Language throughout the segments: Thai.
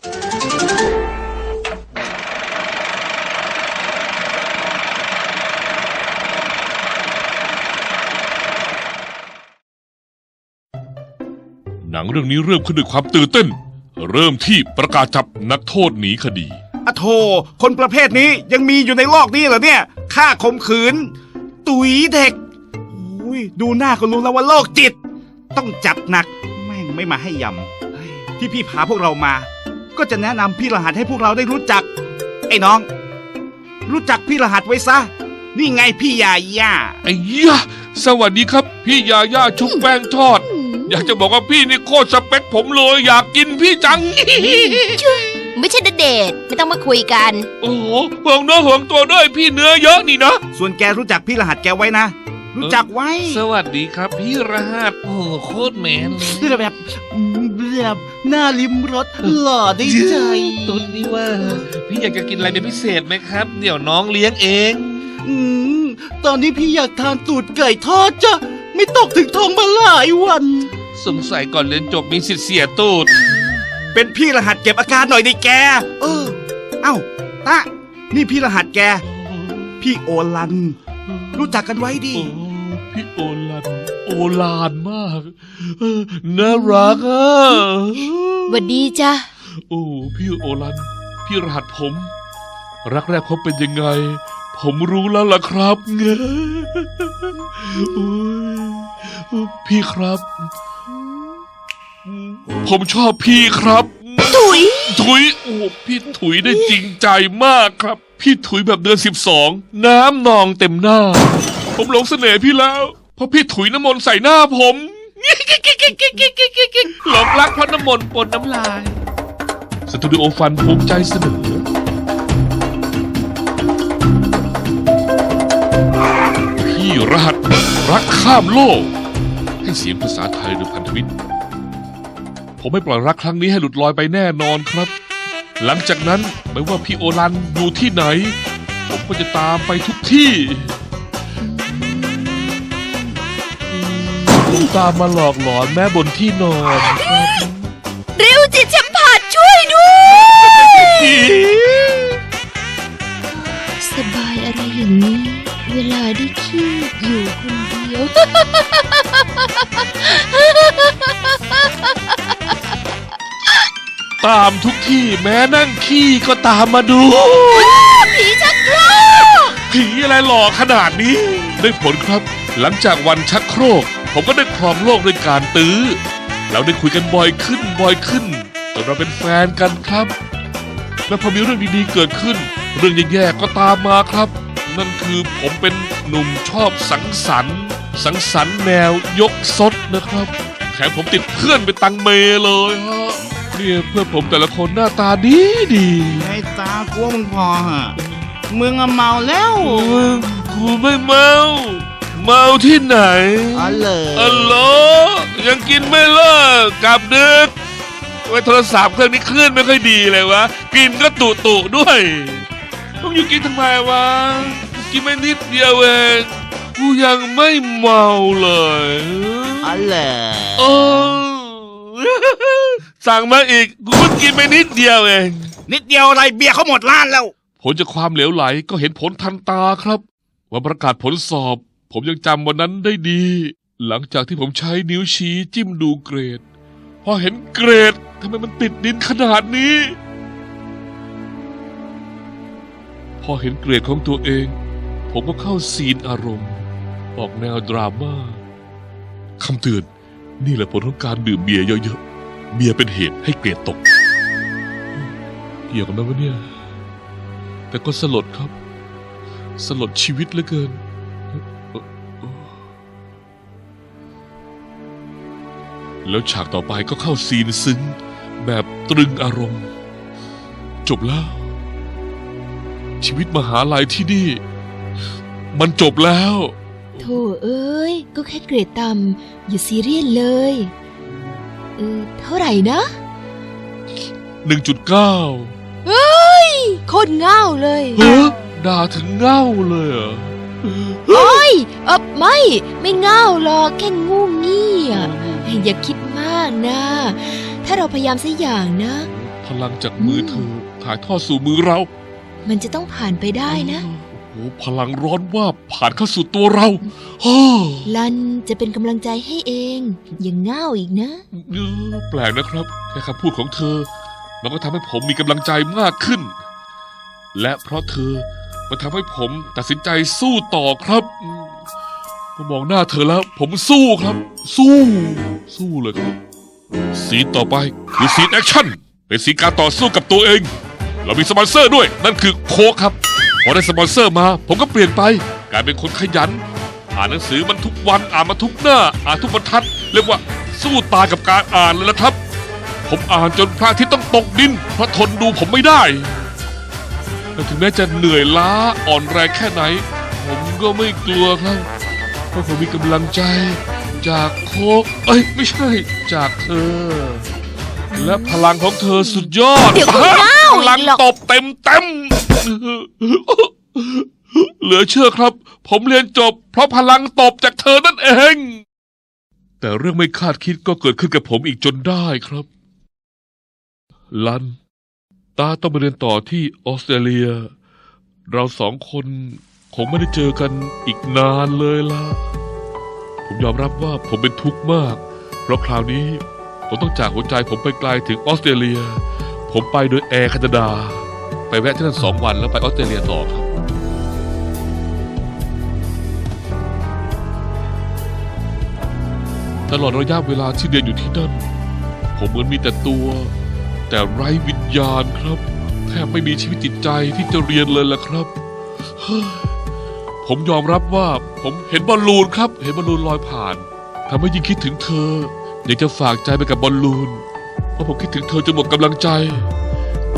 หนังเรื่องนี้เริ่มขึ้นด้วยความตื่นเต้น เริ่มที่ประกาศจับนักโทษหนีคดี อะโท คนประเภทนี้ยังมีอยู่ในโลกนี้เหรอเนี่ยฆ่าข่มขืน ตุ๋ยเด็กอุ้ยดูหน้าก็รู้แล้วว่าโรคจิต ต้องจัดหนัก แม่งไม่มาให้ยำเฮ้ยที่พี่พาพวกเรามา ก็จะแนะนำพี่รหัสให้พวกเราได้รู้จัก ไอ้น้อง รู้จักพี่รหัสไว้ซะ นี่ไงพี่ยาย่า ไอ้ยะสวัสดีครับ พี่ยาย่าชุบแป้งทอด อยากจะบอกว่าพี่นี่โคตรสเปคผมเลย อยากกินพี่จัง ไม่ใช่ณเดชน์ไม่ต้องมาคุยกัน โอ้โหห่วงเนื้อห่วงตัวด้วยพี่เนื้อเยอะนี่นะ ส่วนแกรู้จักพี่รหัสแกไว้นะ รู้จักไว้สวัสดีครับพี่รหัสโอ้โหโคตรแมนเลย แบบ แบบหน้าลิ้มรสหล่อได้ใจตุนนี่ว่า พี่อยากจะกินอะไรเป็นพิเศษไหมครับ เดี๋ยวน้องเลี้ยงเอง อืมตอนนี้พี่อยากทานตูดไก่ทอดจ้ะไม่ตกถึงท้องมาหลายวัน สงสัยก่อนเรียนจบมีสิทธิ์เสียตูด เป็นพี่รหัสเก็บอาการหน่อยดิแก เออ เอ้าตะนี่พี่รหัสแก พี่โอลัน รู้จักกันไว้ดิ พี่โอลัน โอลานมากเออน่ารักอะหวัดดีจ้ะโอ้พี่โอลัน พี่รหัสผม รักแรกพบเป็นยังไง ผมรู้แล้วล่ะครับเงโอ้ยพี่ครับ ผมชอบพี่ครับ ถุย ถุย โอ้พี่ถุยได้จริงใจมากครับ พี่ถุยแบบเดือนสิบสองน้ำนองเต็มหน้า ผมหลงเสน่ห์พี่แล้ว เพราะพี่ถุยน้ำมนต์ใส่หน้าผมหลงรักเพราะน้ำมนต์ปนน้ำลาย สตูดิโอฟันภูมิใจเสนอพี่รหัสรักข้ามโลก ให้เสียงภาษาไทยโดยพันธมิตรผมไม่ปล่อยรักครั้งนี้ให้หลุดลอยไปแน่นอนครับ หลังจากนั้นไม่ว่าพี่โอรันอยู่ที่ไหน ผมก็จะตามไปทุกที่ ตามมาหลอกหลอนแม่บนที่นอนครับริวจิตสัมผัสช่วยด้วยสบายอะไรอย่างนี้ เวลาได้ขี้อยู่คนเดียว ตามทุกที่แม้นั่งขี้ก็ตามมาดูผีชักโครกผีอะไรหล่อขนาดนี้ ได้ผลครับ หลังจากวันชักโครก ผมก็ได้ครองโลกด้วยการตื้อเราได้คุยกันบ่อยขึ้นบ่อยขึ้นจนเราเป็นแฟนกันครับ และพอมีเรื่องดีๆเกิดขึ้น เรื่องแย่ๆก็ตามมาครับ นั่นคือผมเป็นหนุ่มชอบสังสรรค์ สังสรรค์แนวยกซดนะครับแถมผมติดเพื่อนไปตังเมเลยฮะเนี่ยเพื่อนผมแต่ละคนหน้าตาดีดีไอ้ตากลัวมึงพอฮะมึงอะเมาแล้วโอ้ยกูไม่เมา เมาที่ไหนอ๋อเลยอัลโหลยังกินไม่เลิกกลับดึกไว้โทรศัพท์เครื่องนี้คลื่นไม่ค่อยดีเลยวะกินก็ตุตุๆด้วยต้องอยู่กินทำไมวะกินไม่นิดเดียวเองกูยังไม่เมาเลยอ๋อเลยโอ้สั่งมาอีกกูเพิ่งกินไปนิดเดียวเองนิดเดียวอะไรเบียร์เขาหมดร้านแล้ว ผลจากความเหลวไหลก็เห็นผลทันตาครับ วันประกาศผลสอบ ผมยังจำวันนั้นได้ดี หลังจากที่ผมใช้นิ้วชี้จิ้มดูเกรด พอเห็นเกรดทำไมมันติดดินขนาดนี้ พอเห็นเกรดของตัวเอง ผมก็เข้าซีนอารมณ์ ออกแนวดราม่าคำเตือนนี่แหละผลของการดื่มเบียร์เยอะๆ เบียร์เป็นเหตุให้เกรดตก เกี่ยวกันไหมวะเนี่ย แต่ก็สลดครับ สลดชีวิตเหลือเกิน แล้วฉากต่อไปก็เข้าซีนซึ้ง แบบตรึงอารมณ์ จบแล้ว ชีวิตมหาลัยที่นี่ มันจบแล้วโธ่เอ้ย ก็แค่เกรดต่ำอย่าซีเรียสเลย เออ เท่าไหร่นะ 1.9เฮ้ยโคตรเง่าเลยเฮ้อด่าถึงเง่าเลยเหรอโอ้ยเออไม่ ไม่เง่าหรอกแค่งูงี้อะ อย่าคิดมากนะ ถ้าเราพยายามสักอย่างนะ พลังจากมือเธอถ่ายทอดสู่มือเรา มันจะต้องผ่านไปได้นะโอ้โหพลังร้อนว่าบผ่านเข้าสู่ตัวเราฮ่าลันจะเป็นกำลังใจให้เอง อย่างง่าวอีกนะเออแปลกนะครับแค่คำพูดของเธอ มันก็ทำให้ผมมีกำลังใจมากขึ้น และเพราะเธอมันทำให้ผมตัดสินใจสู้ต่อครับอืมพอมองหน้าเธอแล้ว ผมสู้ครับ สู้ สู้เลยครับ สีนต่อไปคือสีนแอคชั่น เป็นสีนการต่อสู้กับตัวเอง เรามีสปอนเซอร์ด้วย นั่นคือโค้กครับ พอได้สปอนเซอร์มา ผมก็เปลี่ยนไป กลายเป็นคนขยัน อ่านหนังสือมันทุกวัน อ่านมาทุกหน้า อ่านทุกบรรทัด เรียกว่าสู้ตายกับการอ่านเลยละครับ ผมอ่านจนพระอาทิตย์ต้องตกดิน เพราะทนดูผมไม่ได้แต่ถึงแม้จะเหนื่อยล้าอ่อนแรงแค่ไหน ผมก็ไม่กลัวครับ เพราะผมมีกำลังใจ จากโคกเอ้ยไม่ใช่จากเธอ และพลังของเธอสุดยอดเดี๋ยวก็เน่า พลังอีกหรอกตบเต็มเต็มเหลือเชื่อครับ ผมเรียนจบ เพราะพลังตบจากเธอนั่นเอง แต่เรื่องไม่คาดคิดก็เกิดขึ้นกับผมอีกจนได้ครับ ลัน ตาต้องไปเรียนต่อที่ออสเตรเลีย เราสองคนคงไม่ได้เจอกันอีกนานเลยล่ะ ผมยอมรับว่าผมเป็นทุกข์มาก เพราะคราวนี้ผมต้องจากหัวใจผมไปไกลถึงออสเตรเลีย ผมไปโดยแอร์แคนาดา ไปแวะที่นั่นสองวันแล้วไปออสเตรเลียต่อครับ ตลอดระยะเวลาที่เรียนอยู่ที่นั่น ผมเหมือนมีแต่ตัว แต่ไร้วิญญาณครับ แทบไม่มีชีวิตจิตใจที่จะเรียนเลยล่ะครับ เฮ้ย ผมยอมรับว่าผมเห็นบอลลูนครับ เห็นบอลลูนลอยผ่านทำให้ยิ่งคิดถึงเธอ อยากจะฝากใจไปกับบอลลูนเพราะผมคิดถึงเธอจนหมดกำลังใจ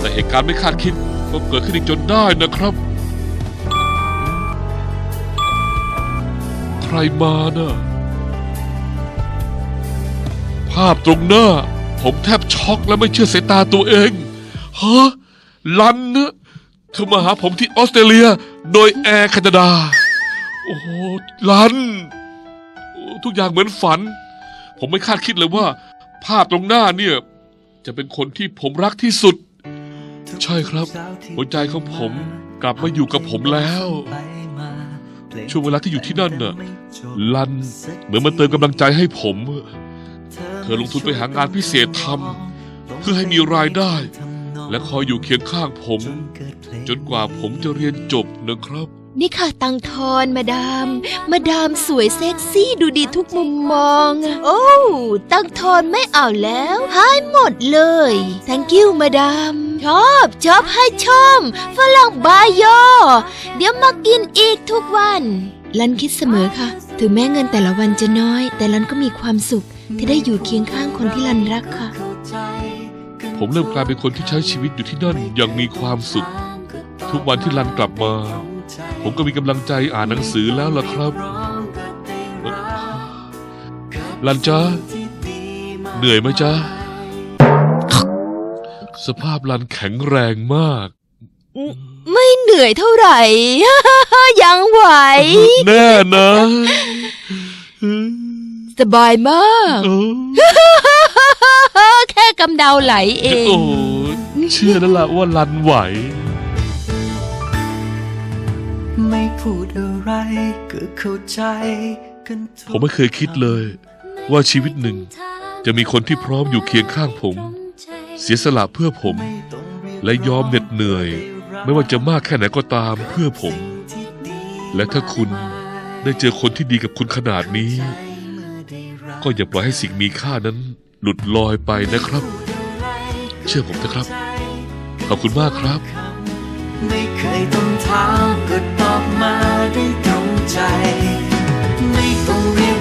แต่เหตุการณ์ไม่คาดคิดก็เกิดขึ้นอีกจนได้นะครับ ใครมาน่ะภาพตรงหน้า ผมแทบช็อกและไม่เชื่อสายตาตัวเองฮะลันเนะเธอมาหาผมที่ออสเตรเลีย โดยแอร์แคนาดา อ้ลันทุกอย่างเหมือนฝัน ผมไม่คาดคิดเลยว่า ภาพตรงหน้าเนี่ย จะเป็นคนที่ผมรักที่สุด ใช่ครับ หัวใจของผมกลับมาอยู่กับผมแล้ว ช่วงเวลาที่อยู่ที่นั่นน่ะลันเหมือนมาเติมกำลังใจให้ผม เธอลงทุนไปหางานพิเศษทำเพื่อให้มีรายได้ และคอยอยู่เคียงข้างผม จนกว่าผมจะเรียนจบนะครับ นี่ค่ะตังทอนมาดาม มาดามสวยเซ็กซี่ดูดีทุกมุมมอง โอ้ตังทอนไม่เอาแล้วหายหมดเลย thank you มาดามชอบชอบให้ชมฝรั่งบายอเดี๋ยวมากินอีกทุกวันลันคิดเสมอค่ะ ถึงแม้เงินแต่ละวันจะน้อย แต่ลันก็มีความสุขที่ได้อยู่เคียงข้างคนที่ลันรักค่ะ ผมเริ่มกลายเป็นคนที่ใช้ชีวิตอยู่ที่นั่นอย่างมีความสุข ทุกวันที่ลันกลับมา ผมก็มีกำลังใจอ่านหนังสือแล้วล่ะครับ ลันจ้าเหนื่อยไหมจ๊ะสภาพลันแข็งแรงมาก ไม่เหนื่อยเท่าไหร่ ยังไหว แน่นะ สบายมากโอ้แค่กำเดาไหลเองโอ้เชื่อแล้วล่ะว่าลันไหว ไม่พูดอะไรก็เข้าใจกันทุกผมไม่เคยคิดเลย ว่าชีวิตหนึ่ง จะมีคนที่พร้อมอยู่เคียงข้างผม เสียสละเพื่อผมไม่ต้องเรียกและยอมเหน็ดเหนื่อย ไม่ว่าจะมากแค่ไหนก็ตามเพื่อผมที่ดีและถ้าคุณได้เจอคนที่ดีกับคุณขนาดนี้เมื่อได้รักก็อย่าปล่อยให้สิ่งมีค่านั้น หลุดลอยไปนะครับ เชื่อผมนะครับ ขอบคุณมากครับ ไม่เคยต้องถามก็ตอบมาได้ตรงใจ ไม่ต้องเรียก